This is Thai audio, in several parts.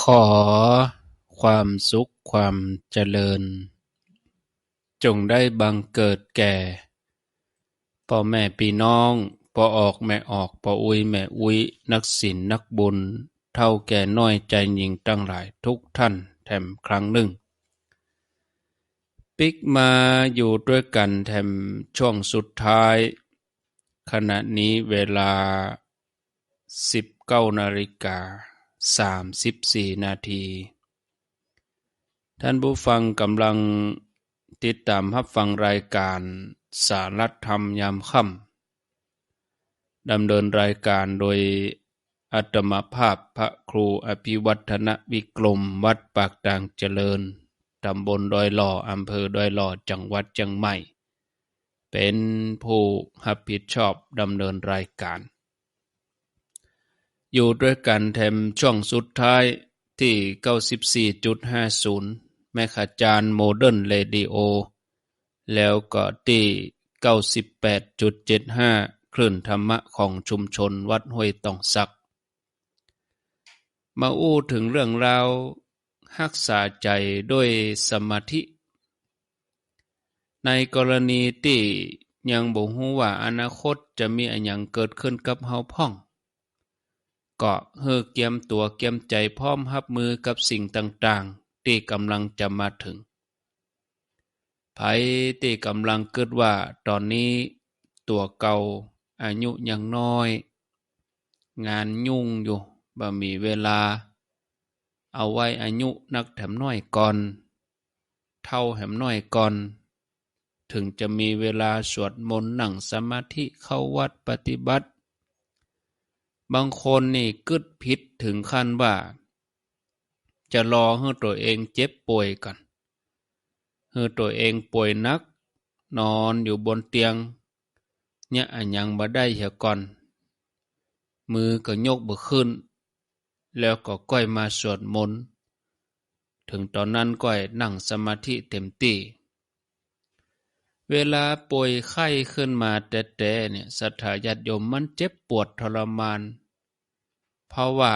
ขอความสุขความเจริญ จงได้บังเกิดแก่พ่อแม่พี่น้องพ่อออกแม่ออกพ่ออุ้ยแม่อุ้ยนักศิลนักบุญ เท่าแก่น้อยใจหญิงตั้งหลายทุกท่านแถมครั้งหนึ่ง ปิกมาอยู่ด้วยกันแถมช่วงสุดท้าย ขณะนี้เวลา 19นาฬิกา 34นาที ท่านผู้ฟังกำลังติดตามรับฟังรายการสารธรรมยามค่ำดำเนินรายการโดยอัตมภาพพระครูอภิวัฒนวิกรมวัดปากด่างเจริญ ตำบลดอยหล่ออำเภอดอยหล่อจังหวัดจังใหม่ เป็นผู้รับผิดชอบดำเนินรายการ อยู่ด้วยกันแถมช่วงสุดท้ายที่ 94.50 แมคาจานโมเดิร์นเรดิโอ แล้วก็ที่ 98.75 คลื่นธรรมะของชุมชนวัดห้วยตองสัก มาอู้ถึงเรื่องราวรักษาใจด้วยสมาธิ ในกรณีที่ยังบ่ฮู้ว่าอนาคตจะมีอันหยังเกิดขึ้นกับเฮาพ่อง ก็เฮือเกียมตัวเกียมใจพร้อมรับมือกับสิ่งต่างๆ ที่กำลังจะมาถึงไผที่กำลังคิดว่าตอนนี้ตัวเก่าอายุยังน้อย งานยุ่งอยู่บ่มีเวลา เอาไว้อายุนักแถมน้อยก่อน เท่าแหมน้อยก่อน ถึงจะมีเวลาสวดมนต์นั่งสมาธิเข้าวัดปฏิบัติ บางคนนี่กึดผิดถึงขั้นว่า จะรอให้ตัวเองเจ็บป่วยก่อนให้ตัวเองป่วยนัก นอนอยู่บนเตียง เนี่ยยังบ่ได้เหียก่อน มือก็ยกบ่ขึ้น แล้วก็ก้อยมาสวดมนต์ถึงตอนนั้นก้อยนั่งสมาธิเต็มที่เวลาป่วยไข้ขึ้นมาแต่ๆเนี่ยศรัทธาญาติโยมมันเจ็บปวดทรมาน เพราะว่า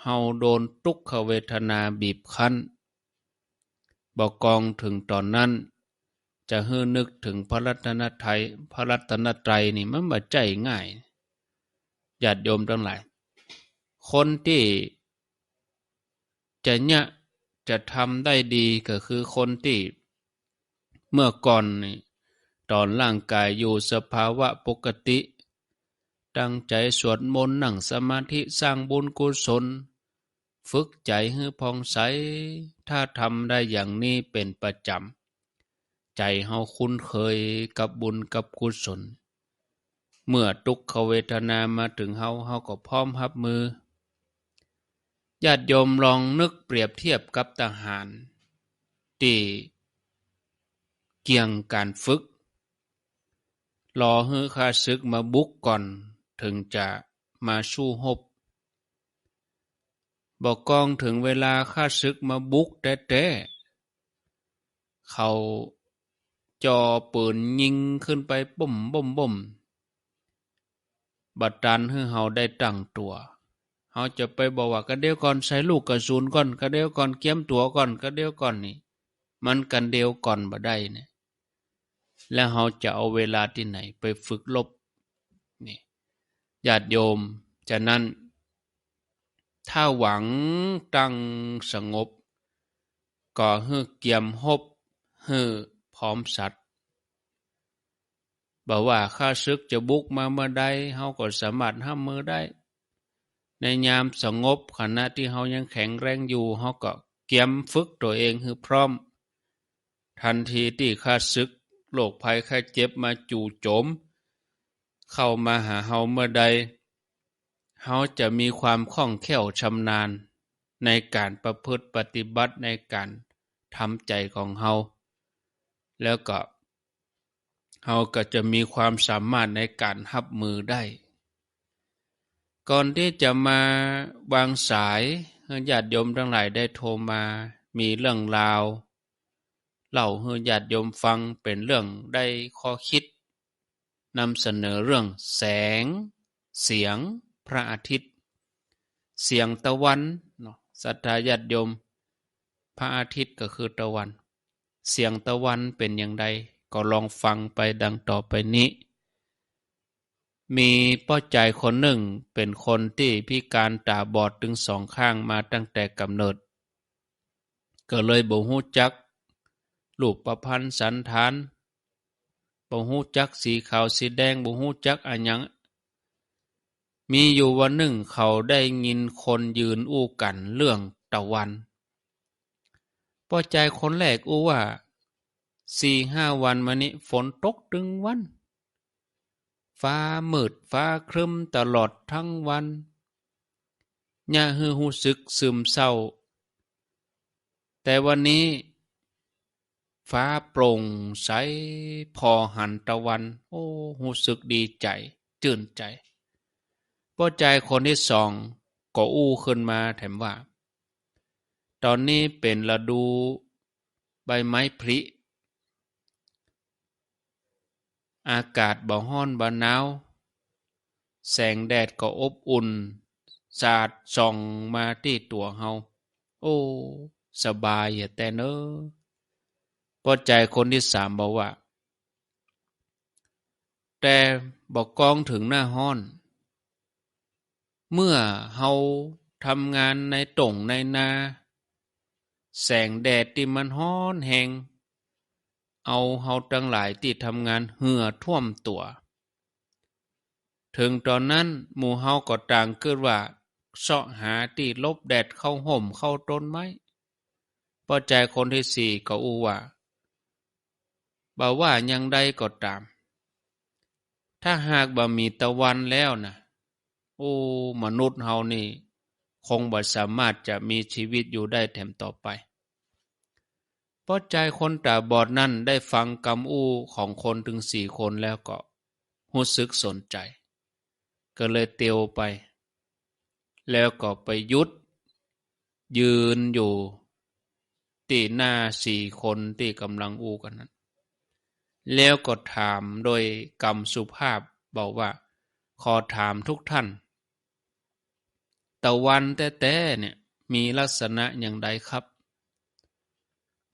เฮาโดนทุกขเวทนาบีบคั้นบอกกองถึงตอนนั้น จะฮือนึกถึงพระรัตนตรัยพระรัตนตรัยนี่มันบ่ใจง่ายญาติโยมทั้งหลาย คนที่จะเนี่ยจะทำได้ดีก็คือคนที่ เมื่อก่อนตอนร่างกายอยู่สภาวะปกติ ตั้งใจสวดมนต์นั่งสมาธิสร้างบุญกุศล ฝึกใจให้ผ่องใส ถ้าทำได้อย่างนี้เป็นประจำ ใจเฮาคุ้นเคยกับบุญกับกุศล เมื่อทุกขเวทนามาถึงเฮาเฮาก็พร้อมรับมือ ญาติโยมลองนึกเปรียบเทียบกับทหารที่เกี่ยงการฝึกรอให้ข้าศึกมาบุกก่อน ถึงจะมาสู้รบบอกกองถึงเวลาข้าศึกมาบุกแต้ๆเขาจอปืนยิงขึ้นไปบ่มบ่มบ่มบัดตันให้เฮาได้ตั้งตัวเฮาจะไปบอกว่าก็เดียวก่อนใส่ลูกกระสุนก่อนก็เดียวก่อนเกียมตัวก่อนก็เดียวก่อนนี่มันกันเดียวก่อนบ่ได้เนี่ยแล้วเฮาจะเอาเวลาที่ไหนไปฝึกลบนี่ ญาติโยมฉะนั้น ถ้าหวังตั้งสงบ ก็ฮือเกียมหบฮือพร้อมสัตว์บอกว่าข้าศึกจะบุกมาเมื่อใดเฮาก็สามารถห้ามมือได้ ในยามสงบขณะที่เฮายังแข็งแรงอยู่เฮาก็เกียมฝึกตัวเองให้พร้อม ทันทีที่ข้าศึกโรคภัยไข้เจ็บมาจู่โจม เข้ามาหาเฮาเมื่อใด เฮาจะมีความคล่องแคล่วชำนาญ ในการประพฤติปฏิบัติในการทำใจของเฮาแล้วก็เฮาก็จะมีความสามารถในการรับมือได้ ก่อนที่จะมาวางสายญาติโยมทั้งหลายได้โทรมามีเรื่องราวเล่าให้ญาติโยมฟังเป็นเรื่องได้ข้อคิด นำเสนอเรื่องแสง เสียง พระอาทิตย์ เสียงตะวันศรัทธาญาติโยม พระอาทิตย์ก็คือตะวัน เสียงตะวันเป็นอย่างใดก็ลองฟังไปดังต่อไปนี้ มีป้อใจคนหนึ่งเป็นคนที่พิการตาบอดถึงสองข้างมาตั้งแต่กำเนิด ก็เลยบ่ฮู้จักรูปประพันธ์สันฐาน บ่ฮู้จักสีขาวสีแดงบ่ฮู้จักอะหยัง มีอยู่วันหนึ่งเขาได้ยินคนยืนอู้กันเรื่องตะวันป้อใจคนแรกอู้ว่าสี่ห้าวันมานี้ฝนตกตึงวัน ฟ้ามืดฟ้าครึมตลอดทั้งวันย่าฮือหูสึกซึมเศร้า แต่วันนี้ ฟ้าโปร่งใสพอหันตะวัน โอ้หูสึกดีใจ จื่นใจป้อใจคนที่สองก็อู้ขึ้นมาแถมว่า ตอนนี้เป็นฤดูใบไม้ผลิ อากาศบ่ร้อนบ่หนาว แสงแดดก็อบอุ่น สาดส่องมาที่ตัวเฮา โอ้ สบายอย่าแต่เนอพ อใจคนที่สามบอกว่า แต่บอกกองถึงหน้าห้อน เมื่อเฮาทำงานในต่งในนา แสงแดดที่มันห้อนแหงเอาเฮาทั้งหลายที่ทำงานเหือท่วมตัว ถึงตอนนั้นหมู่เฮาก็ต่างเกิดว่าเสาะหาที่ลบแดดเข้าห่มเข้าต้นไม้พอใจคนที่สี่ก็อูว่า บ่าว่ายังใดก็ตาม ถ้าหากบ่มีตะวันแล้วนะโอ้มนุษย์เฮานี่ คงบ่สามารถจะมีชีวิตอยู่ได้แถมต่อไป เพราะใจคนตาบอดนั่นได้ฟังกำอู้ของคนถึงสี่คนแล้วก็รู้สึกสนใจ ก็เลยเตียวไป แล้วก็ไปยุด ยืนอยู่ตีหน้าสี่คนที่กำลังอู้กันนั้น แล้วก็ถามโดยกรรมสุภาพบอกว่า ขอถามทุกท่าน ตะวันแต่แต่เนี่ยมีลักษณะอย่างใดครับ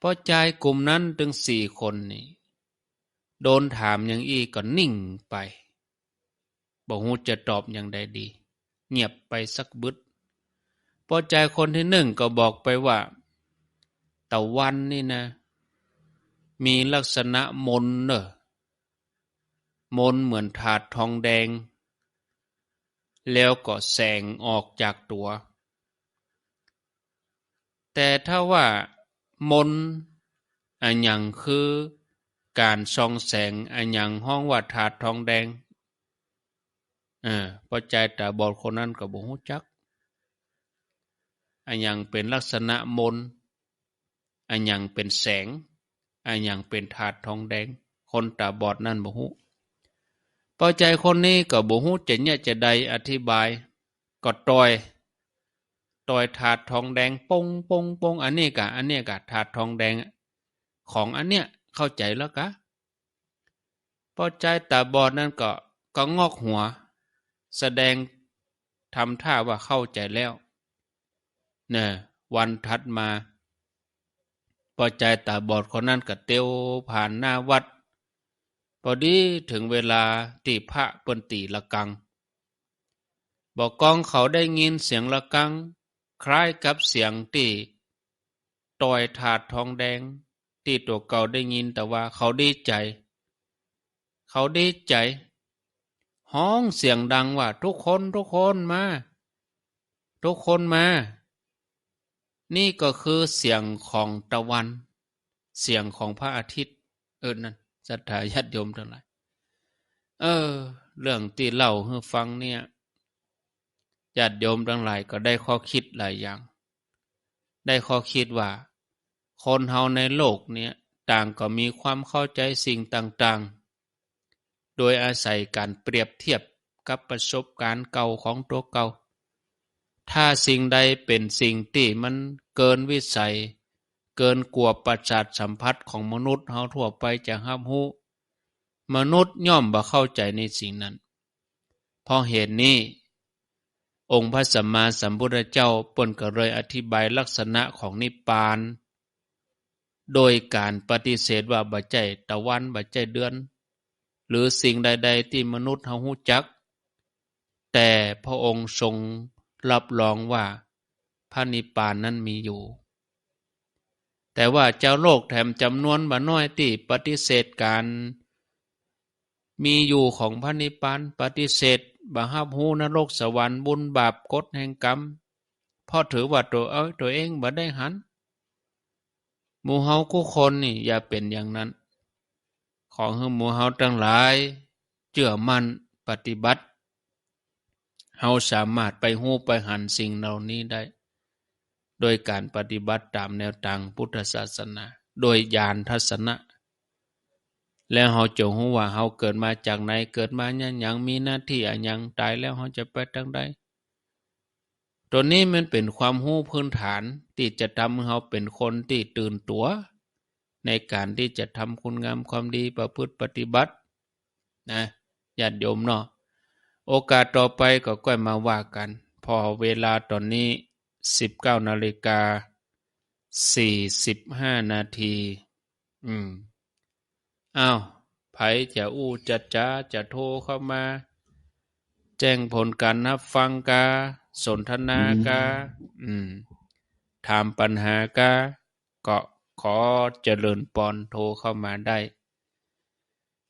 พอใจกลุ่มนั้นถึงสี่คนนี่โดนถามอย่างอีก็นิ่งไปบอกหูจะตอบอย่างใดดี เงียบไปสักบึดพอใจคนที่หนึ่งก็บอกไปว่าตะวันนี่นะ มีลักษณะมนเนอะมนเหมือนถาดทองแดง แล้วก็แสงออกจากตัว แต่ถ้าว่ามนอันยังคือการส่องแสงอันยังห้องว่าถาดทองแดงเออพอใจแต่บอดคนนั้นก็บ่ฮู้จักอันยังเป็นลักษณะมนอันยังเป็นแสง อันยังเป็นถาดทองแดง คนตาบอดนั่นบ่ฮู้พอใจคนนี้ก็บ่ฮู้จะเนี่ยจะใดอธิบายก็ตอยตอยถาดทองแดงปงปงปงอันนี้กะอันนี้กะถาดทองแดง ของอันเนี้ยเข้าใจแล้วกะพอใจตาบอดนั่นก็ก็งอกหัว แสดงทำท่าว่าเข้าใจแล้ว เน่วันถัดมา อใจตาบอดคนนั้นก็เตียวผ่านหน้าวัด พอดีถึงเวลาตีพระปนตีละกัง บอกกองเขาได้ยินเสียงละกัง คล้ายกับเสียงที่ต่อยถาดทองแดง ที่ตัวเก่าได้ยินแต่ว่าเขาดีใจ เขาดีใจ ห้องเสียงดังว่า ทุกคนทุกคนมา ทุกคนมา นี่ก็คือเสียงของตะวัน เสียงของพระอาทิตย์ เออนั่นศรัทธาญาติโยมทั้งหลายเออ เรื่องที่เล่าให้ฟังเนี่ยญาติโยมทั้งหลายก็ได้ข้อคิดหลายอย่าง ได้ข้อคิดว่า คนเฮาในโลกเนี้ยต่างก็มีความเข้าใจสิ่งต่างๆ โดยอาศัยการเปรียบเทียบกับประสบการณ์เก่าของตัวเก่า ถ้าสิ่งใดเป็นสิ่งที่มันเกินวิสัย เกินกว่าประสาทสัมผัสของมนุษย์เฮาทั่วไปจะรับรู้มนุษย์ย่อมบ่เข้าใจในสิ่งนั้น เพราะเหตุนี้ องค์พระสัมมาสัมพุทธเจ้าปนก็เลยอธิบายลักษณะของนิพพาน โดยการปฏิเสธว่าบ่ใจตะวันบ่ใจเดือน หรือสิ่งใด ๆ ที่มนุษย์เฮาฮู้จัก แต่พระองค์ทรง รับรองว่าพระนิพพานนั้นมีอยู่ แต่ว่าเจ้าโลกแถมจำนวนบ่น้อยที่ปฏิเสธการมีอยู่ของพระนิพพานปฏิเสธบ่รับรู้นรกสวรรค์บุญบาปกฎแห่งกรรมพราะถือว่าตัวเอ้ยตัวเองบ่ได้หันหมู่เฮาทุกคนนี่อย่าเป็นอย่างนั้น ขอให้หมู่เฮาทั้งหลายเชื่อมันปฏิบัติ เฮาสามารถไปฮู้ไปหันสิ่งเหล่านี้ได้ โดยการปฏิบัติตามแนวทางพุทธศาสนา โดยญาณทัศนะ แล้วเฮาจะฮู้ว่าเฮาเกิดมาจากไหนเกิดมาหยังยังมีหน้าที่อะยังตายแล้วเฮาจะไปทางใดตัวนี้มันเป็นความรู้พื้นฐานที่จะทำให้เฮาเป็นคนที่ตื่นตัว ในการที่จะทำคุณงามความดีประพฤติปฏิบัตินะญาติโยมเนาะ โอกาสต่อไปก็ค่อยมาว่ากัน พอเวลาตอนนี้ 19นาฬิกา45นาที อืมอ้าวไผจะอู้จะจ้าจะโทรเข้ามา แจ้งผลการนับฟังกา สนทนากา อืมถามปัญหากาก็ขอเจริญปอนโทรเข้ามาได้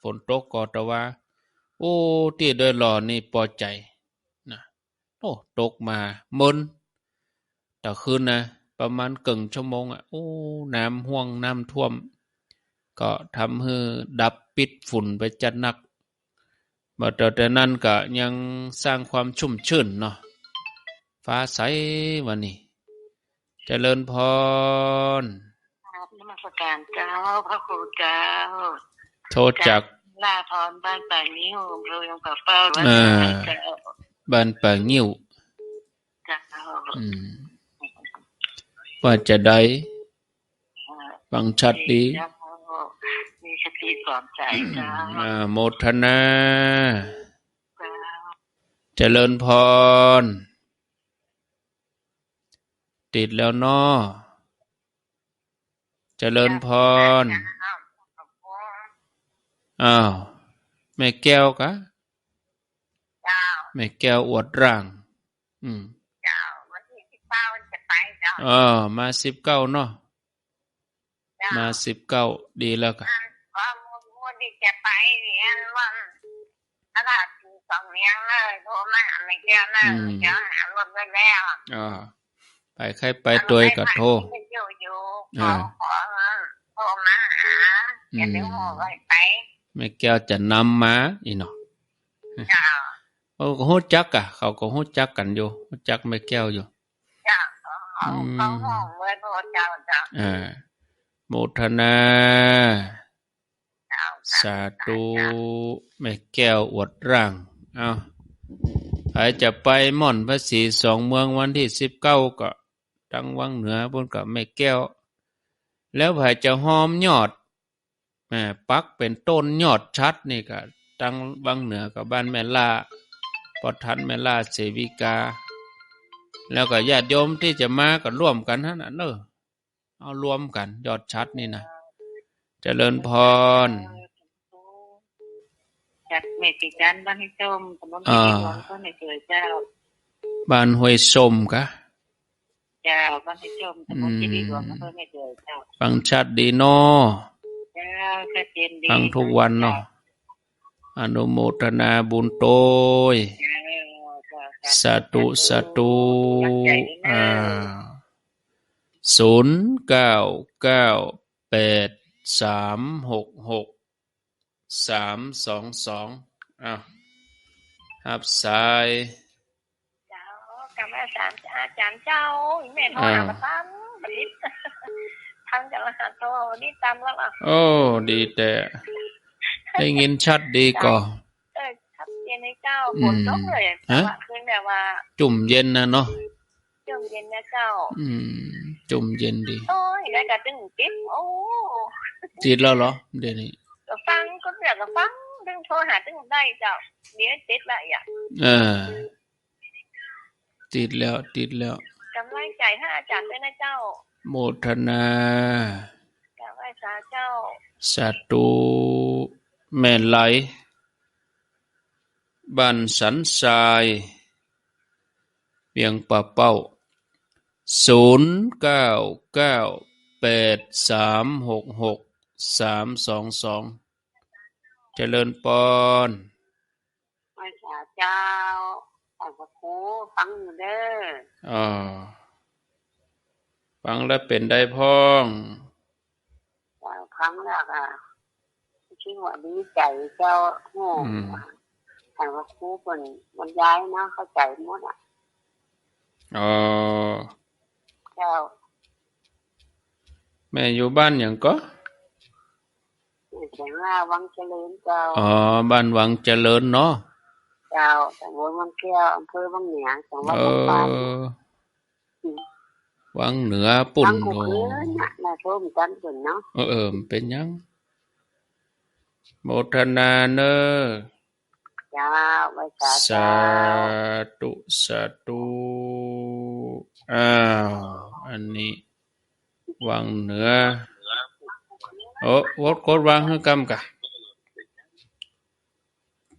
ฝนตกก็แต่ว่า โอ้ที่โดยหล่อนี่พอใจนะโอ้ตกมามนแต่คืนนะประมาณกึ่งชั่วโมงอะโอ้น้ำห่วงน้ำท่วม ก็ทำให้ดับปิดฝุ่นไปจัดหนักบ่แต่แต่นั้นก็ยังสร้างความชุ่มชื่นเนาะฟ้าใสวันนี้เจริญพรครับนมัสการเจ้าพระครูเจ้า โทษจากลาพรบ้านป่านิ้วอำเภอยังป่าเป้าวัดอ่าเจ้าบ้านป่างิ้วเจ้าอืมว่าจะได้ฟังชัดดีเจ้ามีสติสอนใจเจ้าอ่าโมทนาเจ้าเจริญพร ติดแล้วเนาะเจริญพร อ้าวแม่แก้วกะเจ้าแม่แก้วอวดร่าง อืมเจ้าวันที่สิบเก้าจะไปเจ้าเออมาสิบเก้าเนาะเจ้ามาสิบเก้าดีแล้วกะว่าวันที่จะไปเรียนวันตลาดที่สองเนียงเลยโทรมาหาไม่เจ้านะเจ้าหารถไปแล้วอ่าไปใครไปตัวก็โทรอยู่อยู่อ่าขอขอโทรมาหาอย่าได้โมไว้ไป แม่แก้วจะนำมาอีเนาะเจ้าเขาก็ฮู้จักอะเขาก็ฮู้จักกันอยู่ฮู้จักแม่แก้วอยู่เจ้าเขาเขาห้องเมื่อโทรเจ้าเจ้าอ่าโมทนาเจ้าสาธุแม่แก้วอวดร่างเอาใครจะไปม่อนพระศรีสองเมืองวันที่สิบเก้าก็ทั้งวังเหนือบนกับแม่แก้ว แล้วใครจะหอมยอด แม่ปักเป็นต้นยอดชัดนี่ก็ตั้งวังเหนือกับบ้านแม่ล่าปอทันแม่ล่าเสวิกา แล้วก็ญาติโยมที่จะมาก็ร่วมกันฮะนะเนอะเอารวมกัน ยอดชัดนี่นะเจริญพรจากเมติจันบ้านให้ชมตำบลที่หลวงก็ในเจอเจ้าบ้านห้วยสมกะเจ้าบ้านให้ชมตำบลที่หลวงก็ในเจอเจ้าฟังชัดดีเนอ ฟังทุกวันเนาะอนุโมทนาบุญโตยสาธุสาธุอ่าศูนย์เก้าเก้าแปดสามหกหกสามสองสองอ้าวรับสายเจ้าอาจารย์อาจารย์เจ้าแม่โทรหามาตั้มบัดนี้ ทำจากรหัสโทรนี่ตามแล้วอะโอ้ดีแต่ได้ยินชัดดีก่อเออชัดเจนในเจ้าอืฝมนตกเลยฮะแต่ว่าคืนแบบว่า จุ่มเย็นนะเนาะช่วงเย็นนะเจ้า อืม จุ่มเย็นดีโอ้ยได้กระตึงติ๊บโอ้ติดแล้วเหรอเดี๋ยวนี้ก็ฟังก็เรียกก็ฟังตึงโทรหาตึงได้เจ้าเดี๋ยวติดละอะเออติดแล้วติดแล้วกำลังใจให้อาจารย์ด้วยนะเจ้า โมทนากำลังสาเจ้าสาธุแม่ไหลบ้านสันทรายเวียงป่าเป้าศูนย์เก้าเก้าแปดสามหกหกสามสองสองเจริญปอนไม่สาเจ้าขอบพระครูฟังอยู่เด้ออ่า ฟังแล้วเป็นได้พ้องแต่ครั้งแรกอะคิดว่าดีใจเจ้าโอ้อืมแต่ว่าครูเป็นบรรยายนะเข้าใจหมดอะอ๋อเจ้า แม่อยู่บ้านอย่างก็เสียงว่าวังเจริญเจ้า อ๋อ บ้านวังเจริญเนาะ เจ้าแต่วนวังแก้วอำเภอวังเหนือจังหวัดเอลำปางอ วังเหนือปุ่นฟังกูโนคืนน่ะนะโทรมกันเพิ่นเนาะเออเออมันเป็นหยังโมทนาเนอเจ้าไว้สาสาเจ้าธุสาธุอ้าวอันนี้วังเหนือโอ้วดกดวางให้กำกะ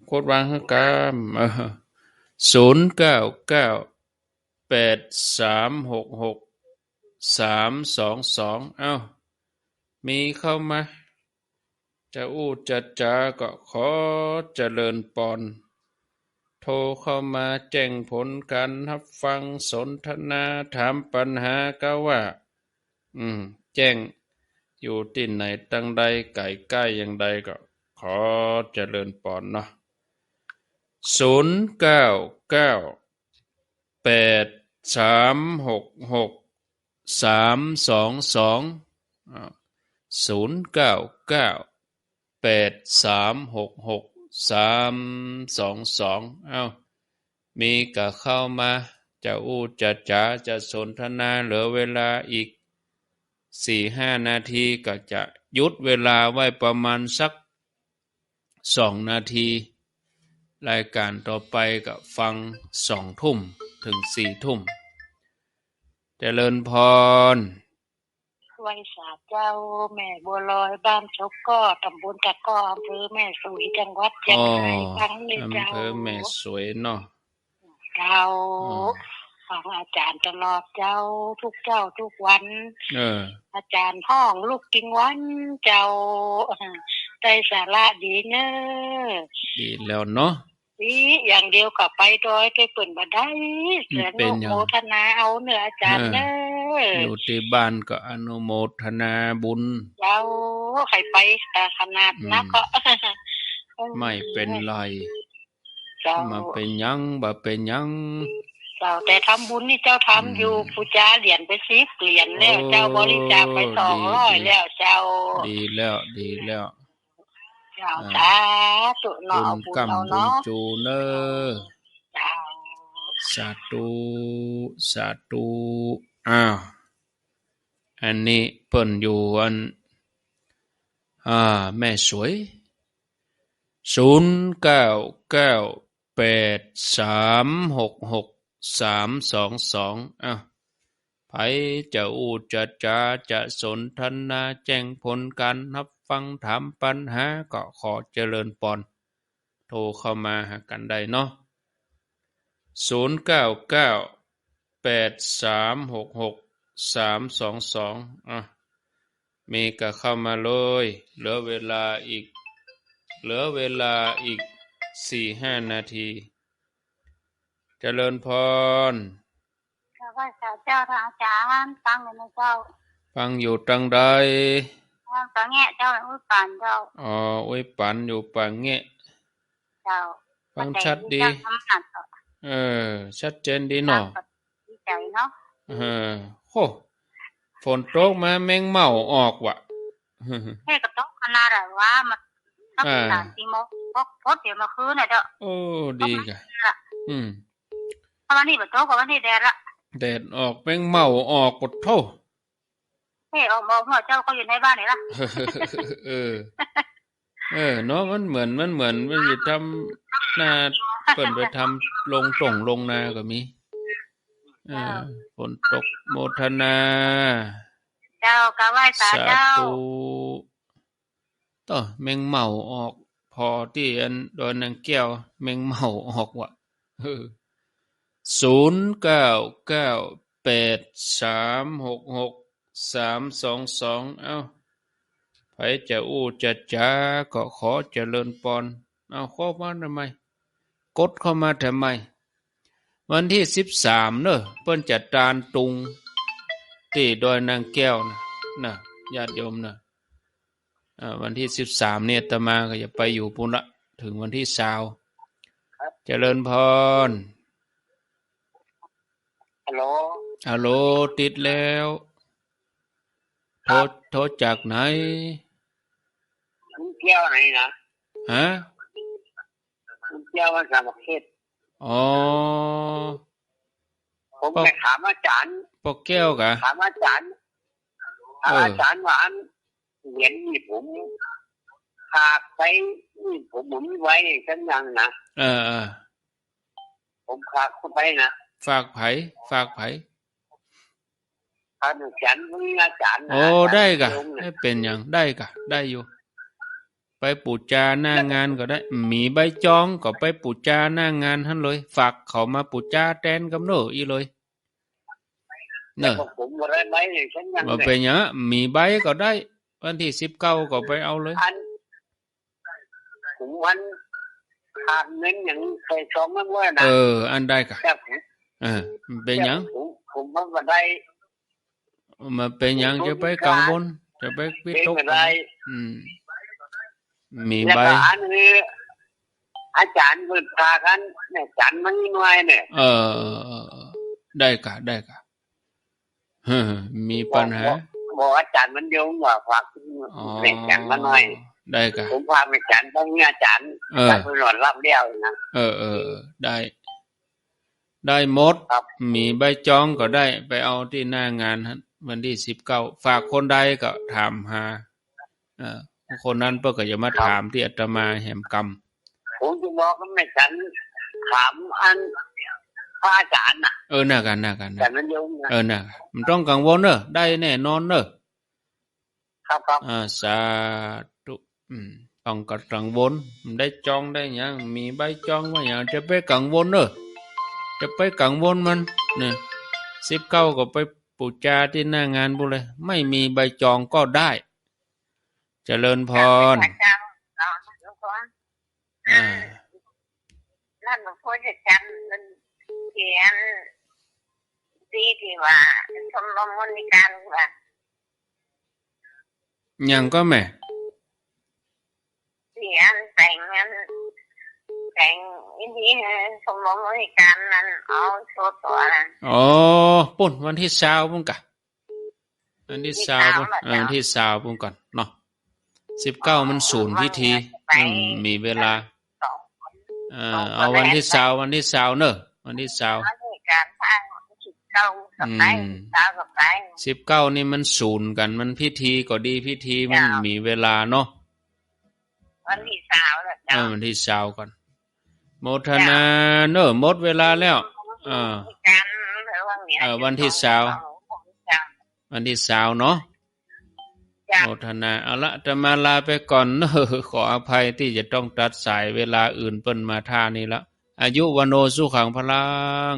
กดวางให้กำเออศูนย์เก้าเก้าแปดสามหกหก สามสองสองเอ้า มีเข้ามา จะอู้จะจาก็ขอเจริญปอนโทรเข้ามาแจ้งผลการรับฟังสนทนาถามปัญหาก็ว่า อืม แจ้ง อยู่ที่ไหนตั้งใดไก่ใกล้อย่างใดก็ขอเจริญปอนเนาะศูนย์เก้าเก้าแปดสามหกหก สามสองสองศูนย์เก้าเก้าแปดสามหกหกสามสองสองเอ้ามีกะเข้ามา จะอู้จะจ๋าจะสนทนาเหลือเวลาอีกสี่ห้านาทีก็จะยุดเวลาไว้ประมาณสักสองนาที รายการต่อไปก็ฟังสองทุ่มถึงสี่ทุ่ม เจริญพรไว้สาเจ้า แม่บัวลอยบ้านชกก็ตำบลตะก้ออำเภอแม่สุยจังหวัดเชียงอ๋อรายฟังนี่อำเจ้าเภอแม่สวยเนาะเจ้าอ๋อฟังอาจารย์ตลอดเจ้าทุกเจ้าทุกวัน เออ อาจารย์ห้องลูกกิงวันเจ้าได้สาระดีเนอดีแล้วเนาะ ดีอย่างเดียวกับไปดอยไปเปิ่นบันไดเสือเป็นนุหยังโมทนาเอาเนื้ออาจารย์เนออยู่ที่บ้านก็อนุโมทนาบุญเจ้าใครไปแต่ขนาดนักก็ไม่เป็นไรเจ้ามาเป็นหยังบ่เป็นหยังเจ้าแต่ทำบุญนี่เจ้าทำอยู่อืมผู้จ้าเหรียญไปสิบเหรียญแล้วโอ้เจ้าบริจาคไปสองร้อยดีแล้วเจ้า ดีแล้วดีแล้ว เจ้าอ่าสาธุเนาะบุเอาญบุญกรรมเอาบุญเนาะจูเนอเจ้าสาธุสาธุอ้าวอันนี้เปิ่นอยู่อันอ่าแม่สวยศูนย์เก้าเก้าแปดสามหกหกสามสองสองอ้าว ไผจะอูจะจาจะสนทนาแจ้งผลการรับฟังถามปัญหาก็ขอเจริญปอน โทรเข้ามาหากันได้เนาะศูนย์เก้าเก้าแปดสามหกหกสามสองสองอะมีก็เข้ามาเลย เหลือเวลาอีก เหลือเวลาอีกสี่ห้านาทีเจริญพร ข้าพเจ้าเจ้าทางอาจารย์ฟังเลยนะเจ้า ฟังอยู่ตังใดฟังแง่เจ้าอุ้ยปานเจ้า อ๋ออุ้ยปันอยู่ปังเงะเจ้า ฟังชัดดีเจ้าทำงานต่อเออ ชัดเจนดีเนาะเเออโหฝนตกมาแมงเม่าออกว่ะแค่กระตกขนาดแบบว่ามันสักอ่าสามสี่โมงพกพดเดี๋ยวมาคืนน่ะเด้อโอ้ ดีกะอืมเพราะวันนี้บ่ตกกับวันนี้แดดละ แดดออกแมงเม่าออกกดโทเฮ้ยออกมาหัวเจ้าก็อยู่ในบ้านนี่ล่ะ เออ เออเนาะมันเหมือนมันเหมือนมันจะทำหน้าเปิ่นไปทำลงตรงลงนาก็มีเออฝนตกโมทนา เจ้ากะไหว้ตาสาเจ้าธุต่อแมงเม่าออก พอที่อันโดนนางแก้วแมงเม่าออกว่ะเออ ศูนย์เก้าเก้าแปดสามหกหกสามสองสองเอ้าไผจะอู้จะจ้าก็ขอเจริญปอนเอาข้อมาทำไม กดเข้ามาทำไม วันที่สิบสามเนอะเปิ้นจัดตานตุงที่ดอยนางแก้วนะนะญาติโยมนะอ่าวันที่สิบสามเนี่ยอาตมาก็จะไปอยู่ปุณละถึงวันที่สาวเจริญพร ฮัลโหลฮัลโหลติดแล้วโทรโทรจากไหนมันเที่ยวไหนนะฮะมันเที่ยวมาสามประเทศอ๋อผมไปถามอาจารย์ปอกแก้วกะถามอาจารย์ถามเออออาจารย์ว่าอันเหรียญนี่ผมฝากไปนี่ผมหมุนไว้ฉันยังนะเออเออผมฝากเข้าไปนะ ฝากไผฝากไผฝากอาจารย์มึงอาจารย์นะโอ้ได้กะอาจารย์ไม่เป็นอย่างได้กะ ได้อยู่ ไปปูจาหน้างานก็ได้มีใบจองก็ไปปูจาหน้างานท่านเลย ฝากเขามาปูจาแทนกับเนออีเลยเนอะแต่ผมบ่ได้ไปเลยฉันยังมาเลยเป็นอย่างนั้นมีใบก็ได้ วันที่สิบเก้าก็ไปเอาเลยอันผมวันขาดเงินอย่างเคยชมมันว่านะเออ อันได้กะแต่ผม เออมันเป็นอย่างผมผมว่าบ่ได้มาเป็นอย่างจะไปกังวลจะไปวิเป็นตกบ่ได้อืมมีแล้วใบก็อันนี้อาจารย์เปิดพากันเนี่ยอาจารย์มันน้อยเนี่ยเออได้กะได้กะเฮ้อมีปัญหาบอกอาจารย์มันโยงว่าฝากอ๋อเด็กอาจารย์มาหน่อยได้กะผมพาอาจารย์ต้องมีอาจารย์เอออาจารย์ไปหลอดรับเดียวนะเออเออเออได้ ได้หมดครับมีใบจองก็ได้ไปเอาที่หน้างานฮะวันที่สิบเก้าฝากคนใดก็ถามหาเออคนนั้นเพื่อก็จะมาถามที่อาตมาแหมกรรมผมจะบอกกับอาจารย์ถามอันพระอาจารย์น่ะเออน่ากันน่ากันอาจานะรย์มันโยงนะเออน่ามันต้องกังวลเนอะได้แน่นอนเนอะครับครับอ่าสาธุอืมต้องก็กังวลได้จองได้หยังมีใบจองว่าอย่างจะไปกังวลเนอะ จะไปกังวลมันเนี่ยสิบเก้าก็ไปปูจาที่หน้างานบุเลย ไม่มีใบจองก็ได้เจริญพรอาจารย์เอาหลวงพ่ออ่านั่นหลวงพ่อจะจำมันเขียนดีที่ว่าชมรมมนิการว่ายังก็แม่เขียนแต่งเงิน แต่งอินดีชมรมมนิการนั้นเอาโชว์ตัวนั้นอ๋อปุ่นวันที่สาวปุ่นกะวันที่สาวปุ่นเออวันที่สาวปุ่นก่อนเนาะสิบเก้ามันศูนย์พิธีอืมมีเวลาสองเอ่อเอาวันที่สาววันที่สาวเนอะวันที่สาวมนิการทางจิตเก้ากับไปอืมตากับไปสิบเก้านี่มันศูนย์กัน มันพิธีก็ดีพิธีมันจ้ามีมีเวลาเนาะวันที่สาวแล้วเอเจ้าอวันที่สาวก่อน โมทนาเนอะหมดเวลาแล้วอ่าการหรือว่าเนี่ยเออวันที่สาววันที่สาวเนาะจ้าโมทนาเอาละจะมาลาไปก่อนเนอะขออภัยที่จะต้องตัดสายเวลาอื่นเปิ้นมาท่านี้ละอายุวโนสุขังพลัง